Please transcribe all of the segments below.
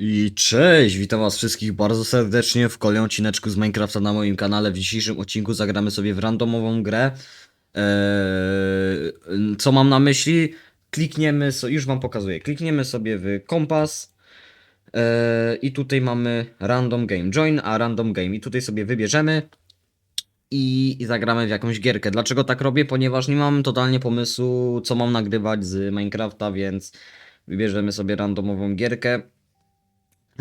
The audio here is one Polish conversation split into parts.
I cześć, witam was wszystkich bardzo serdecznie w kolejnym odcineczku z Minecrafta na moim kanale. W dzisiejszym odcinku zagramy sobie w randomową grę. Eee, co mam na myśli? Klikniemy, so, już wam pokazuję, klikniemy sobie w kompas eee, i tutaj mamy random game, join a random game i tutaj sobie wybierzemy i, i zagramy w jakąś gierkę. Dlaczego tak robię? Ponieważ nie mam totalnie pomysłu, co mam nagrywać z Minecrafta, więc wybierzemy sobie randomową gierkę.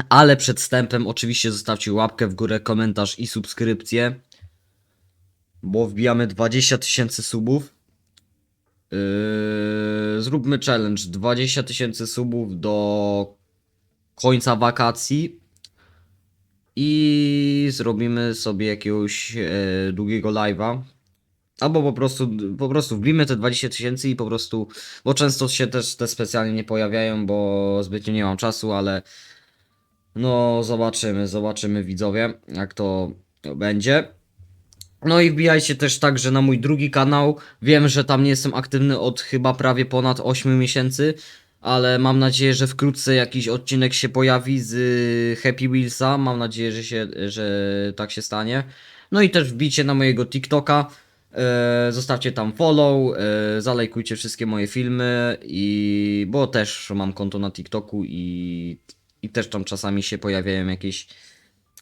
Ale przed wstępem oczywiście zostawcie łapkę w górę, komentarz i subskrypcję. Bo wbijamy 20 tysięcy subów. Yy, zróbmy challenge 20 tysięcy subów do końca wakacji. I zrobimy sobie jakiegoś e, długiego live'a. Albo po prostu, po prostu wbijmy te 20 tysięcy i po prostu, bo często się też te specjalnie nie pojawiają, bo zbytnio nie mam czasu, ale no, zobaczymy, zobaczymy widzowie, jak to będzie. No i wbijajcie też także na mój drugi kanał. Wiem, że tam nie jestem aktywny od chyba prawie ponad 8 miesięcy, ale mam nadzieję, że wkrótce jakiś odcinek się pojawi z y, Happy Wheelsa. Mam nadzieję, że, się, że tak się stanie. No i też wbijcie na mojego TikToka. E, zostawcie tam follow, e, zalajkujcie wszystkie moje filmy i bo też mam konto na TikToku i, i też tam czasami się pojawiają jakieś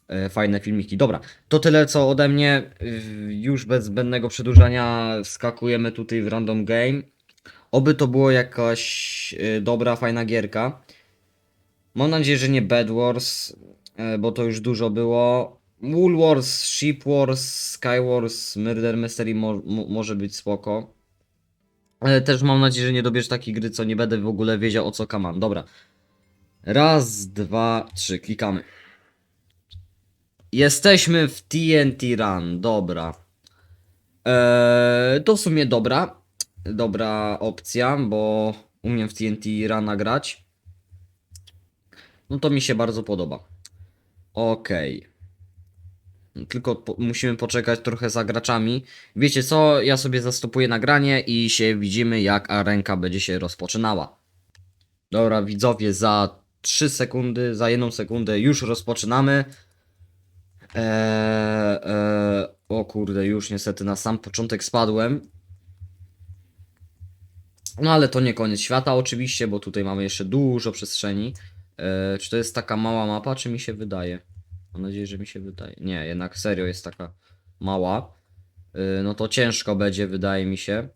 e, fajne filmiki. Dobra, to tyle co ode mnie. Y, Już bez zbędnego przedłużania wskakujemy tutaj w random game. Oby to było jakaś e, dobra, fajna gierka. Mam nadzieję, że nie Bed Wars, e, bo to już dużo było. Wool Wars, Sheep Wars, Sky Wars, Murder Mystery mo może być spoko. Ale też mam nadzieję, że nie dobierz takiej gry, co nie będę w ogóle wiedział o co kaman. Dobra. Raz, dwa, trzy, klikamy. Jesteśmy w TNT Run, dobra. Eee, to w sumie dobra. Dobra opcja, bo umiem w TNT Runa grać. No to mi się bardzo podoba. Okej. Tylko po musimy poczekać trochę za graczami. Wiecie co? Ja sobie zastopuję nagranie i się widzimy jak arenka będzie się rozpoczynała. Dobra, widzowie, za 3 sekundy, za 1 sekundę już rozpoczynamy. Eee, eee, o kurde, już niestety na sam początek spadłem. No ale to nie koniec świata oczywiście, bo tutaj mamy jeszcze dużo przestrzeni. Eee, czy to jest taka mała mapa, czy mi się wydaje? Mam nadzieję, że mi się wydaje. Nie, jednak serio jest taka mała. Eee, no to ciężko będzie, wydaje mi się.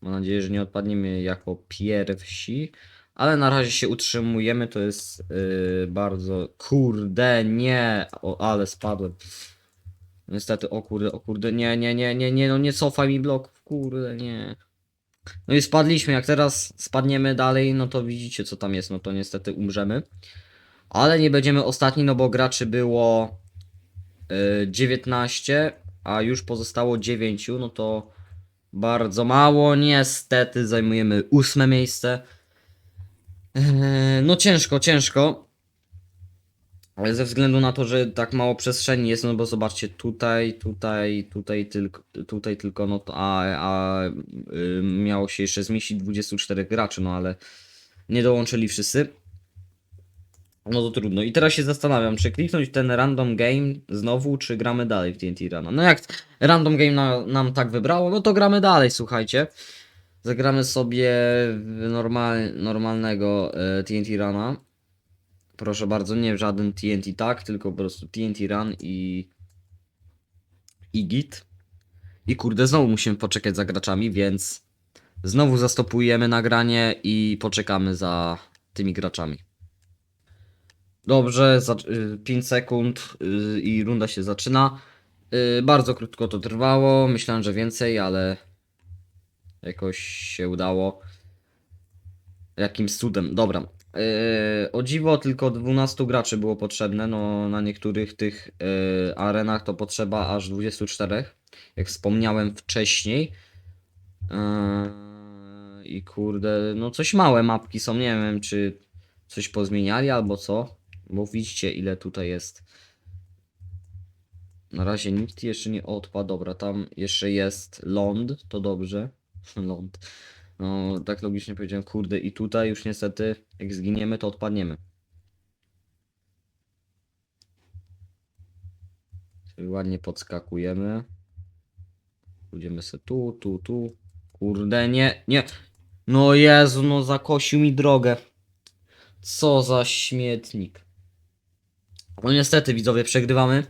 Mam nadzieję, że nie odpadniemy jako pierwsi. Ale na razie się utrzymujemy, to jest yy, bardzo... Kurde, nie! O, ale spadłem. Niestety, o kurde, o kurde, nie, nie, nie, nie, nie, no nie cofaj mi bloków, kurde, nie. No i spadliśmy, jak teraz spadniemy dalej, no to widzicie co tam jest, no to niestety umrzemy. Ale nie będziemy ostatni, no bo graczy było yy, 19, a już pozostało 9, no to bardzo mało, niestety zajmujemy ósme miejsce. Eee, No ciężko, ciężko. Ale ze względu na to, że tak mało przestrzeni jest, no bo zobaczcie, tutaj, tutaj, tutaj tylko, tutaj tylko, no to, a, a y, miało się jeszcze zmieścić 24 graczy, no ale nie dołączyli wszyscy. No to trudno. I teraz się zastanawiam, czy kliknąć ten random game znowu, czy gramy dalej w TNT Run. No jak random game na, nam tak wybrało, no to gramy dalej, słuchajcie. Zagramy sobie w normal, normalnego e, TNT Runa. Proszę bardzo, nie żaden TNT tak, tylko po prostu TNT Run i i git. I kurde, znowu musimy poczekać za graczami, więc znowu zastopujemy nagranie i poczekamy za tymi graczami. Dobrze, za 5 sekund y, i runda się zaczyna. Y, Bardzo krótko to trwało, myślałem, że więcej, ale jakoś się udało. Jakimś cudem. Dobra. Yy, o dziwo tylko 12 graczy było potrzebne. No, na niektórych tych yy, arenach to potrzeba aż 24. Jak wspomniałem wcześniej. Yy, I kurde, no coś małe mapki są. Nie wiem, czy coś pozmieniali albo co. Bo widzicie, ile tutaj jest. Na razie nikt jeszcze nie odpadł. Dobra, tam jeszcze jest ląd. To dobrze. Ląd. No, tak logicznie powiedziałem, kurde, i tutaj już niestety, jak zginiemy, to odpadniemy. Ładnie podskakujemy. Pójdziemy se tu, tu, tu. Kurde, nie, nie. No Jezu, no zakosił mi drogę. Co za śmietnik. No niestety, widzowie, przegrywamy.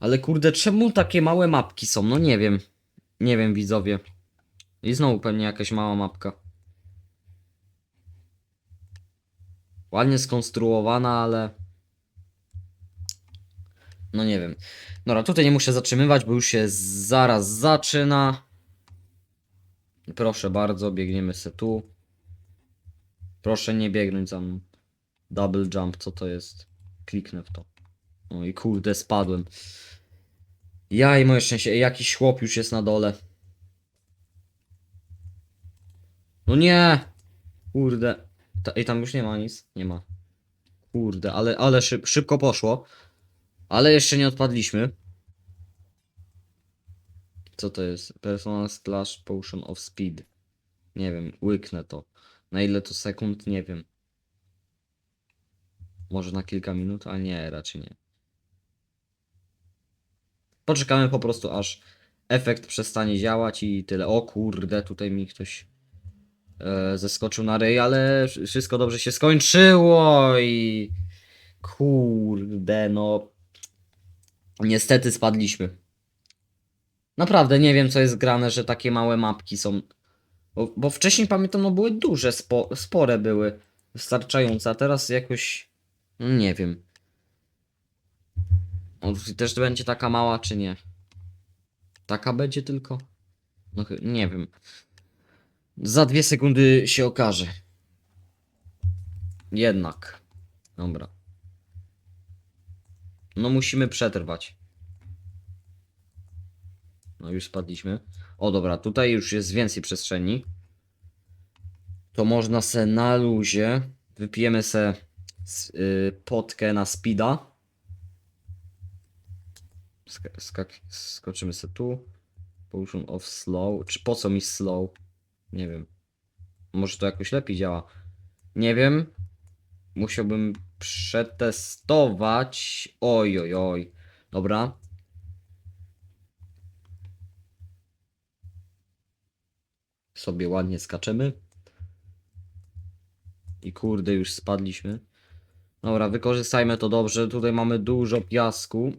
Ale kurde, czemu takie małe mapki są? No nie wiem. Nie wiem, widzowie. I znowu pewnie jakaś mała mapka. Ładnie skonstruowana, ale... No nie wiem. Dobra, tutaj nie muszę zatrzymywać, bo już się zaraz zaczyna. Proszę bardzo, biegniemy se tu. Proszę nie biegnąć za mną. Double jump, co to jest? Kliknę w to. No i kurde, spadłem. Ja i moje szczęście, jakiś chłop już jest na dole. No nie! Kurde. Ta, ej, tam już nie ma nic? Nie ma. Kurde, ale, ale szyb, szybko poszło. Ale jeszcze nie odpadliśmy. Co to jest? Personal Splash Potion of Speed. Nie wiem, łyknę to. Na ile to sekund? Nie wiem. Może na kilka minut? A nie, raczej nie. Poczekamy po prostu aż efekt przestanie działać i tyle. O kurde, tutaj mi ktoś zeskoczył na ryj, ale wsz- wszystko dobrze się skończyło i kurde, no niestety spadliśmy. Naprawdę nie wiem co jest grane, że takie małe mapki są. Bo, bo wcześniej pamiętam, no były duże, spo, spore były, wystarczające, a teraz jakoś no nie wiem. O, też będzie taka mała, czy nie? Taka będzie tylko? No nie wiem. Za dwie sekundy się okaże. Jednak. Dobra. No musimy przetrwać. No już spadliśmy. O dobra, tutaj już jest więcej przestrzeni. To można se na luzie. Wypijemy se s- y, potkę na speeda. Sk skoczymy se tu. Potion of slow. Czy po co mi slow? Nie wiem. Może to jakoś lepiej działa. Nie wiem. Musiałbym przetestować. Oj, oj, oj. Dobra. Sobie ładnie skaczemy. I kurde, już spadliśmy. Dobra, wykorzystajmy to dobrze. Tutaj mamy dużo piasku.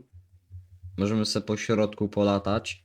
Możemy sobie po środku polatać.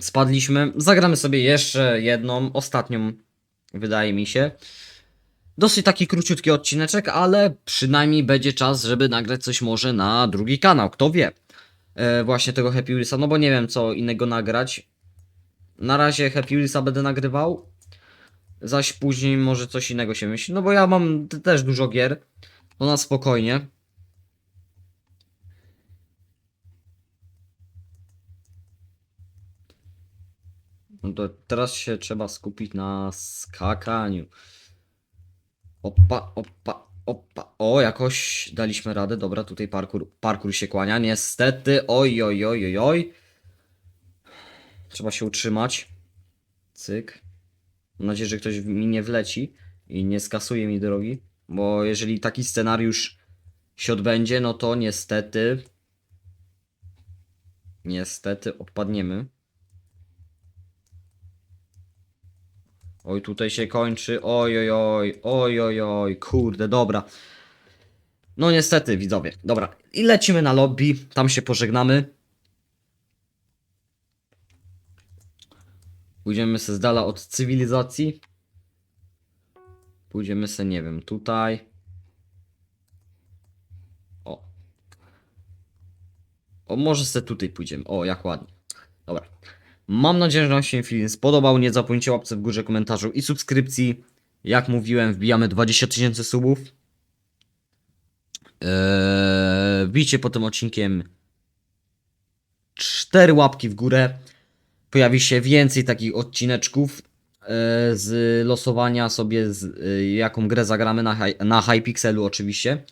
Spadliśmy. Zagramy sobie jeszcze jedną, ostatnią, wydaje mi się. Dosyć taki króciutki odcineczek, ale przynajmniej będzie czas, żeby nagrać coś może na drugi kanał, kto wie. E, właśnie tego Happy Wheelsa, no bo nie wiem co innego nagrać. Na razie Happy Wheelsa będę nagrywał, zaś później może coś innego się myśli, no bo ja mam też dużo gier, to na spokojnie. No to teraz się trzeba skupić na skakaniu. Opa, opa, opa. O, jakoś daliśmy radę. Dobra, tutaj parkour, parkour się kłania. Niestety, oj, oj, oj, oj, oj. Trzeba się utrzymać. Cyk. Mam nadzieję, że ktoś mi nie wleci i nie skasuje mi drogi. Bo jeżeli taki scenariusz się odbędzie, no to niestety. Niestety odpadniemy. Oj, tutaj się kończy. Oj, oj, oj, oj, oj, oj, kurde, dobra. No niestety, widzowie. Dobra, i lecimy na lobby. Tam się pożegnamy. Pójdziemy se z dala od cywilizacji. Pójdziemy se, nie wiem, tutaj. O. O, może se tutaj pójdziemy. O, jak ładnie. Dobra. Mam nadzieję, że Wam się film spodobał. Nie zapomnijcie łapce w górze, komentarzu i subskrypcji. Jak mówiłem, wbijamy 20 tysięcy subów. Eee, wbijcie po tym odcinkiem 4 łapki w górę. Pojawi się więcej takich odcineczków e, z losowania sobie, z, e, jaką grę zagramy na, na Hypixelu oczywiście.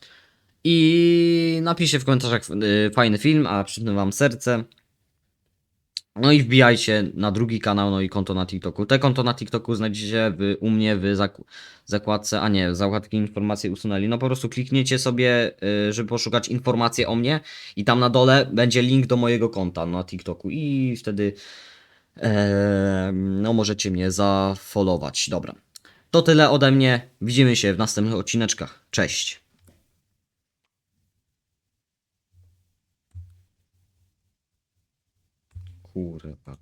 I napiszcie w komentarzach e, fajny film, a przypnę wam serce. No i wbijajcie na drugi kanał, no i konto na TikToku. Te konto na TikToku znajdziecie w, u mnie w zakładce, a nie, w zakładce informacje usunęli. No po prostu klikniecie sobie, y, żeby poszukać informacji o mnie i tam na dole będzie link do mojego konta na TikToku i wtedy em, no możecie mnie zafollowować. Dobra. To tyle ode mnie. Widzimy się w następnych odcineczkach. Cześć. 하고 제가 딱